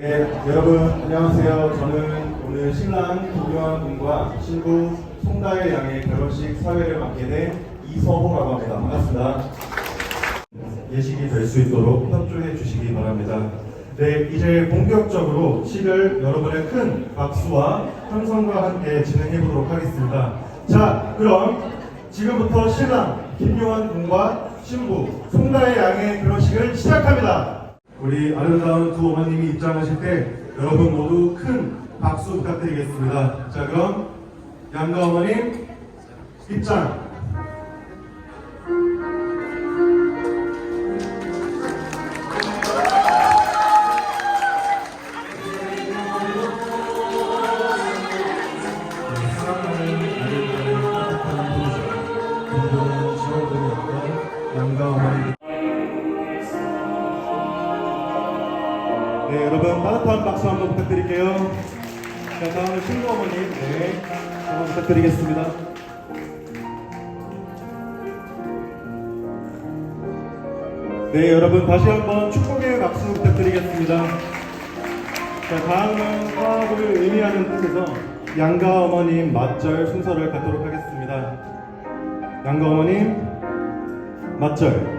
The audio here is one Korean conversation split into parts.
네, 여러분 안녕하세요. 저는 오늘 신랑 김유한 군과 신부 송다혜 양의 결혼식 사회를 맡게 된 이서호라고 합니다. 반갑습니다. 예식이 될 수 있도록 협조해 주시기 바랍니다. 네, 이제 본격적으로 식을 여러분의 큰 박수와 함성과 함께 진행해 보도록 하겠습니다. 자, 그럼 지금부터 신랑 김요한 군과 신부 송다혜 양의 결혼식을 시작합니다. 우리 아름다운 두 어머님이 입장하실 때 여러분 모두 큰 박수 부탁드리겠습니다. 자, 그럼 양가 어머님 입장. 여러분 따뜻한 박수 한번 부탁드릴게요. 자, 다음은 신부 어머님, 네, 한번 부탁드리겠습니다. 네, 여러분 다시 한번 축복의 박수 부탁드리겠습니다. 자, 다음은 화합을 의미하는 뜻에서 양가 어머님 맞절 순서를 갖도록 하겠습니다. 양가 어머님 맞절.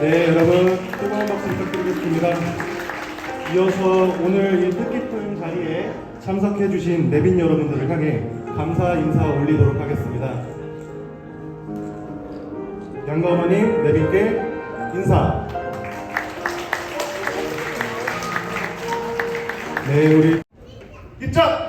네, 여러분 뜨거운 박수 부탁드리겠습니다. 이어서 오늘 이 뜻깊은 자리에 참석해주신 내빈 여러분들을 향해 감사 인사 올리도록 하겠습니다. 양가 어머님, 내빈께 인사. 네, 우리 입장.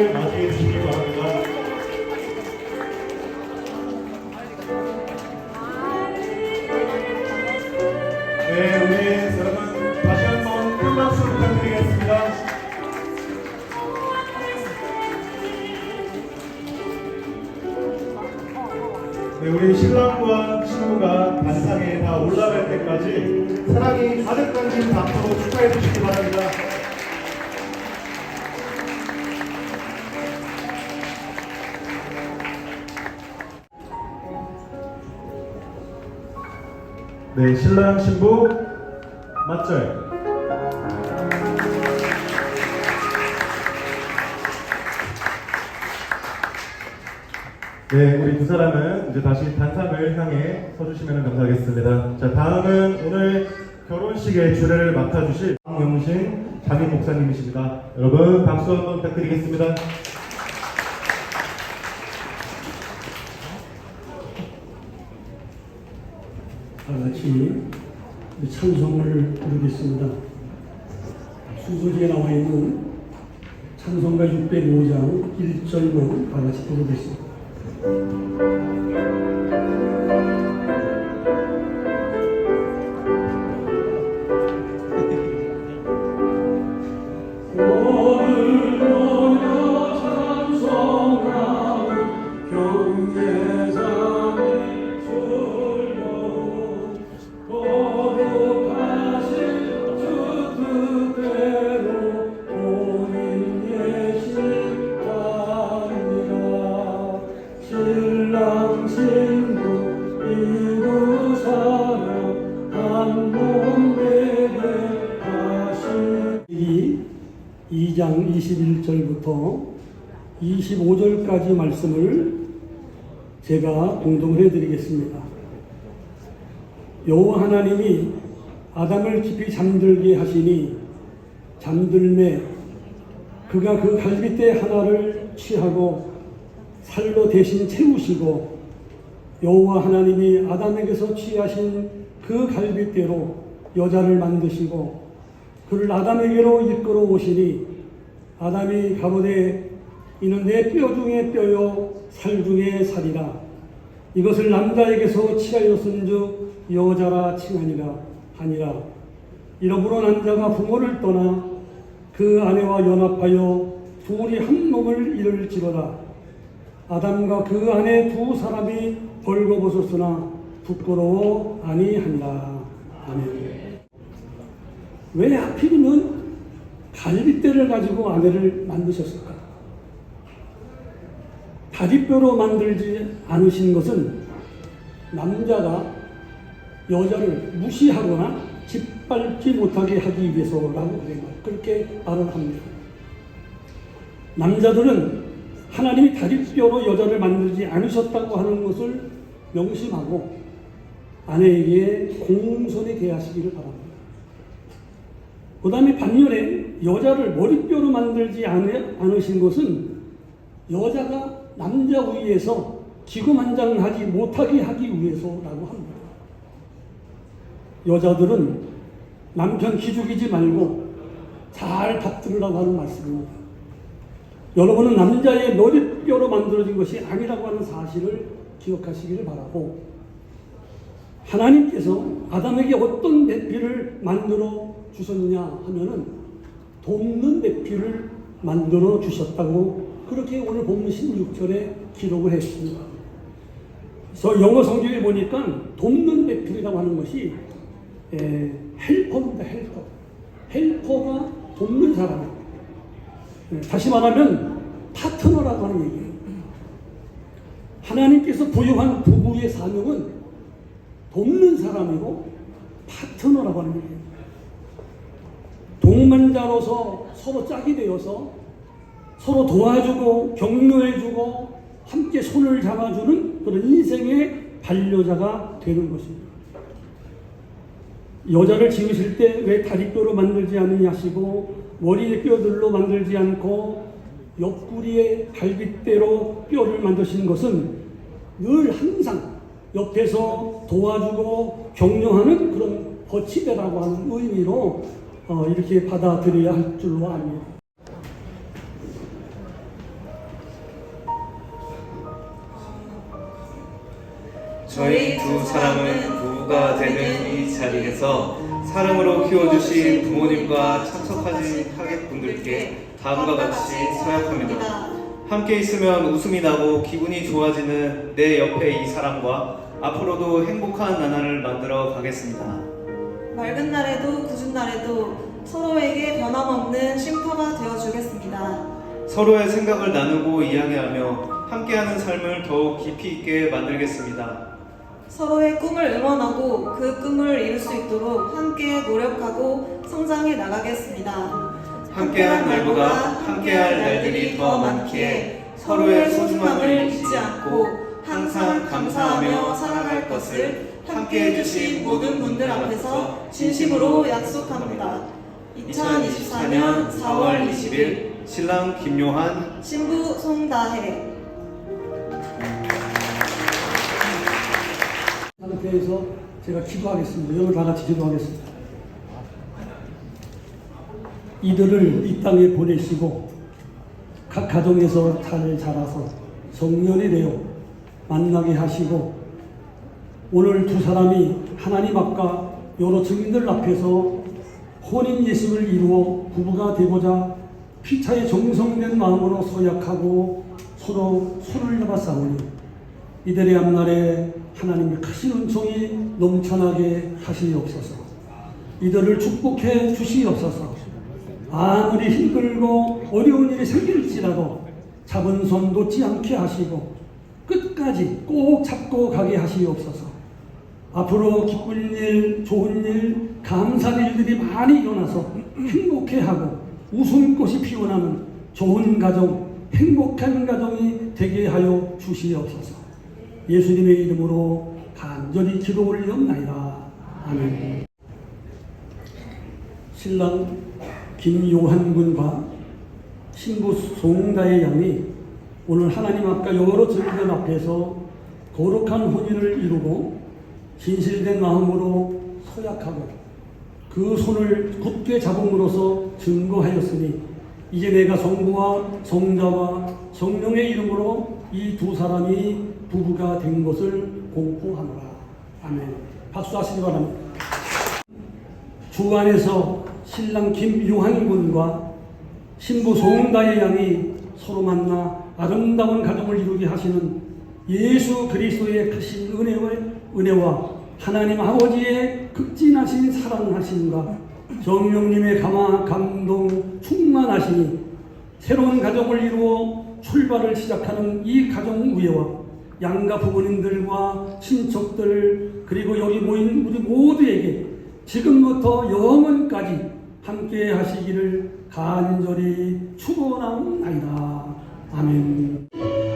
신부를 네, 신랑 신부 맞절. 네, 우리 두 사람은 이제 다시 단상을 향해 서주시면 감사하겠습니다. 자, 다음은 오늘 결혼식의 주례를 맡아주실 박영신 장인 목사님이십니다. 여러분 박수 한번 부탁드리겠습니다. 다 같이 찬송을 부르겠습니다. 수소지에 나와 있는 찬송가 605장 1절만 다 같이 부르겠습니다. 1절부터 25절까지 말씀을 제가 공동해 드리겠습니다. 여호와 하나님이 아담을 깊이 잠들게 하시니 잠들매 그가 그 갈빗대 하나를 취하고 살로 대신 채우시고 여호와 하나님이 아담에게서 취하신 그 갈빗대로 여자를 만드시고 그를 아담에게로 이끌어 오시니 아담이 가로되 이는 내 뼈 중에 뼈요 살 중에 살이라. 이것을 남자에게서 취하였은즉 여자라 칭하니라 하니라. 이러므로 남자가 부모를 떠나 그 아내와 연합하여 둘이 한 몸을 이룰지로다. 아담과 그 아내 두 사람이 벌거벗었으나 부끄러워 아니하니라. 아멘. 왜 하필이면 갈빗대를 가지고 아내를 만드셨을까? 다리뼈로 만들지 않으신 것은 남자가 여자를 무시하거나 짓밟지 못하게 하기 위해서라고 그렇게 말을 합니다. 남자들은 하나님이 다리뼈로 여자를 만들지 않으셨다고 하는 것을 명심하고 아내에게 공손히 대하시기를 바랍니다. 그 다음에 반면에 여자를 머리뼈로 만들지 않으- 않으신 것은 여자가 남자 위에서 기고만장하지 못하게 하기 위해서라고 합니다. 여자들은 남편 기죽이지 말고 잘 답들으라고 하는 말씀입니다. 여러분은 남자의 머리뼈로 만들어진 것이 아니라고 하는 사실을 기억하시기를 바라고 하나님께서 아담에게 어떤 내피를 만들어 주셨냐 하면은 돕는 내피를 만들어 주셨다고 그렇게 오늘 본문 16절에 기록을 했습니다. 그래서 영어 성경에 보니까 돕는 내피라고 하는 것이 에, 헬퍼입니다. 헬퍼. 헬퍼가 돕는 사람이에요. 예, 다시 말하면 파트너라고 하는 얘기예요. 하나님께서 부여한 부부의 사명은 돕는 사람이고 파트너라고 하는 얘기예요. 동반자로서 서로 짝이 되어서 서로 도와주고 격려해주고 함께 손을 잡아주는 그런 인생의 반려자가 되는 것입니다. 여자를 지으실 때 왜 다리뼈로 만들지 않느냐 하시고 머리의 뼈들로 만들지 않고 옆구리의 갈빗대로 뼈를 만드신 것은 늘 항상 옆에서 도와주고 격려하는 그런 거치대라고 하는 의미로 어, 이렇게 받아들여야 할 줄로 압니다. 저희 두 사람은 부부가 되는 이 자리에서 사랑으로 키워주신 부모님과 참석하신 하객분들께 다음과 같이 서약합니다. 함께 있으면 웃음이 나고 기분이 좋아지는 내 옆에 이 사람과 앞으로도 행복한 나날을 만들어 가겠습니다. 맑은 날에도 굳은 날에도 서로에게 변함없는 쉼터가 되어 주겠습니다. 서로의 생각을 나누고 이야기하며 함께하는 삶을 더욱 깊이 있게 만들겠습니다. 서로의 꿈을 응원하고 그 꿈을 이룰 수 있도록 함께 노력하고 성장해 나가겠습니다. 함께한 날보다 함께할 날들이 더 많기에 서로의 소중함을 잊지 않고 항상 감사하며 살아갈 것을 함께 해주신 모든 분들 앞에서 진심으로 약속합니다. 2024년 4월 20일 신랑 김요한 신부 송다혜 상태에서 제가 기도하겠습니다. 여러분 다 같이 기도하겠습니다. 이들을 이 땅에 보내시고 각 가정에서 잘 자라서 성년이 되어 만나게 하시고 오늘 두 사람이 하나님 앞과 여러 증인들 앞에서 혼인 예식을 이루어 부부가 되고자 피차에 정성된 마음으로 서약하고 서로 손을 잡아 싸우니 이들의 앞날에 하나님의 크신 은총이 넘쳐나게 하시옵소서. 이들을 축복해 주시옵소서. 아무리 힘들고 어려운 일이 생길지라도 잡은 손 놓지 않게 하시고 끝까지 꼭 잡고 가게 하시옵소서. 앞으로 기쁜 일, 좋은 일, 감사할 일들이 많이 일어나서 행복해하고 웃음꽃이 피어나는 좋은 가정, 행복한 가정이 되게 하여 주시옵소서. 예수님의 이름으로 간절히 기도 올리옵나이다. 아멘. 신랑 김요한 군과 신부 송다의 양이 오늘 하나님 앞과 여러 증거들 앞에서 거룩한 혼인을 이루고 진실된 마음으로 서약하고 그 손을 굳게 잡음으로써 증거하였으니 이제 내가 성부와 성자와 성령의 이름으로 이 두 사람이 부부가 된 것을 공포하노라. 아멘. 박수하시기 바랍니다. 주 안에서 신랑 김유한 군과 신부 송다의 양이 서로 만나 아름다운 가정을 이루게 하시는 예수 그리스도의 크신 은혜와, 은혜와 하나님 아버지의 극진하신 사랑하심과 정령님의 감화 감동 충만하시니 새로운 가정을 이루어 출발을 시작하는 이 가정 위에와 양가 부모님들과 친척들 그리고 여기 모인 우리 모두에게 지금부터 영원까지 함께 하시기를 간절히 축원하옵나이다. 아멘.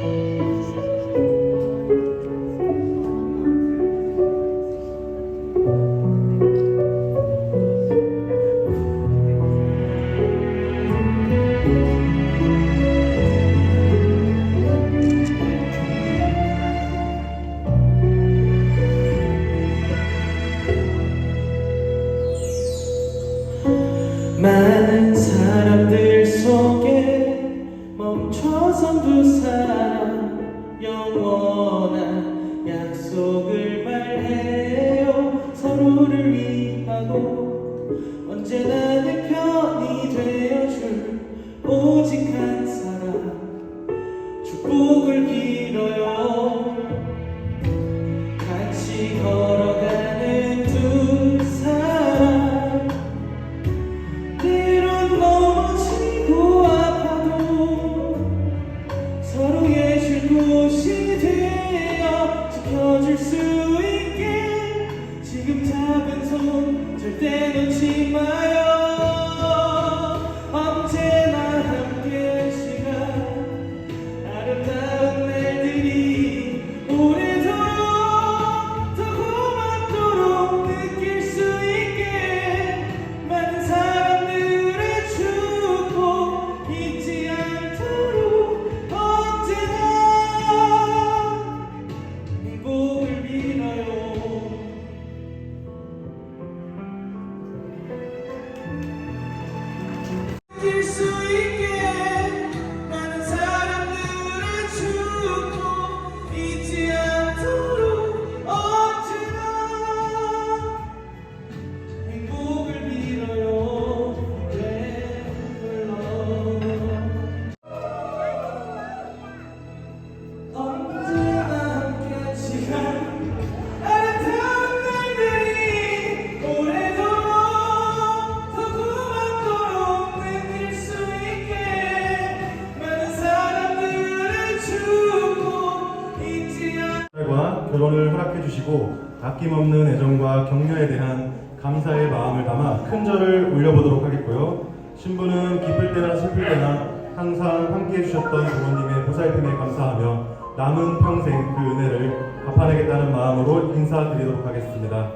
주시고 아낌없는 애정과 격려에 대한 감사의 마음을 담아 큰 절을 올려보도록 하겠고요. 신부는 기쁠 때나 슬플 때나 항상 함께 해주셨던 부모님의 보살핌에 감사하며 남은 평생 그 은혜를 갚아내겠다는 마음으로 인사드리도록 하겠습니다.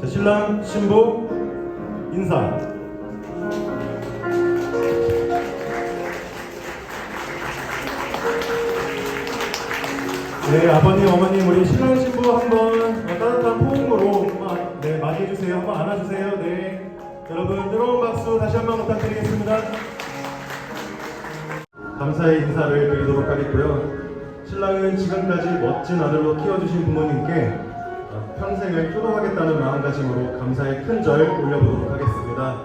자, 신랑, 신부, 인사. 네, 아버님, 어머님, 우리 신랑 신부 한번 따뜻한 포옹으로 한번, 네, 맞이해 주세요. 한번 안아 주세요. 네. 여러분, 뜨거운 박수 다시 한번 부탁드리겠습니다. 감사의 인사를 드리도록 하겠고요. 신랑은 지금까지 멋진 아들로 키워주신 부모님께 평생을 효도하겠다는 마음가짐으로 감사의 큰 절 올려보도록 하겠습니다.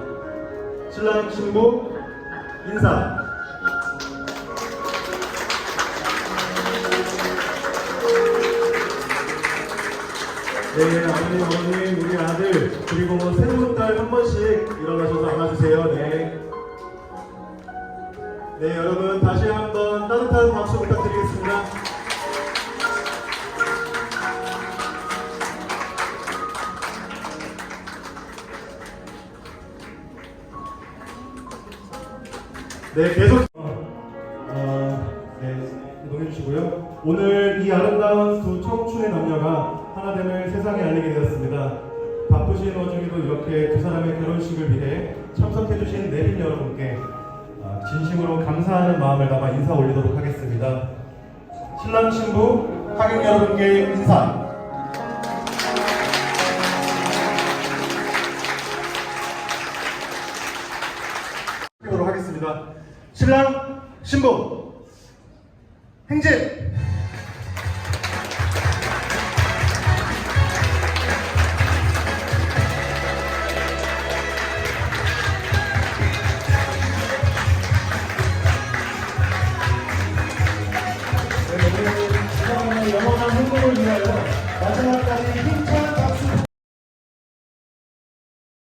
신랑, 신부, 인사. 네, 아버님, 어머님, 우리 아들, 그리고 뭐 새로운 딸 한 번씩 일어나셔서 안아주세요. 네. 네, 여러분, 다시 한번 따뜻한 박수 부탁드리겠습니다. 네, 계속. 어, 주시고요. 오늘 이 아름다운 두 청춘의 남녀가 하나됨을 세상에 알리게 되었습니다. 바쁘신 와중에도 이렇게 두 사람의 결혼식을 위해 참석해주신 내빈 여러분께 아, 진심으로 감사하는 마음을 담아 인사 올리도록 하겠습니다. 신랑 신부 하객 여러분께 인사. 하도록 하겠습니다. 신랑 신부 행진.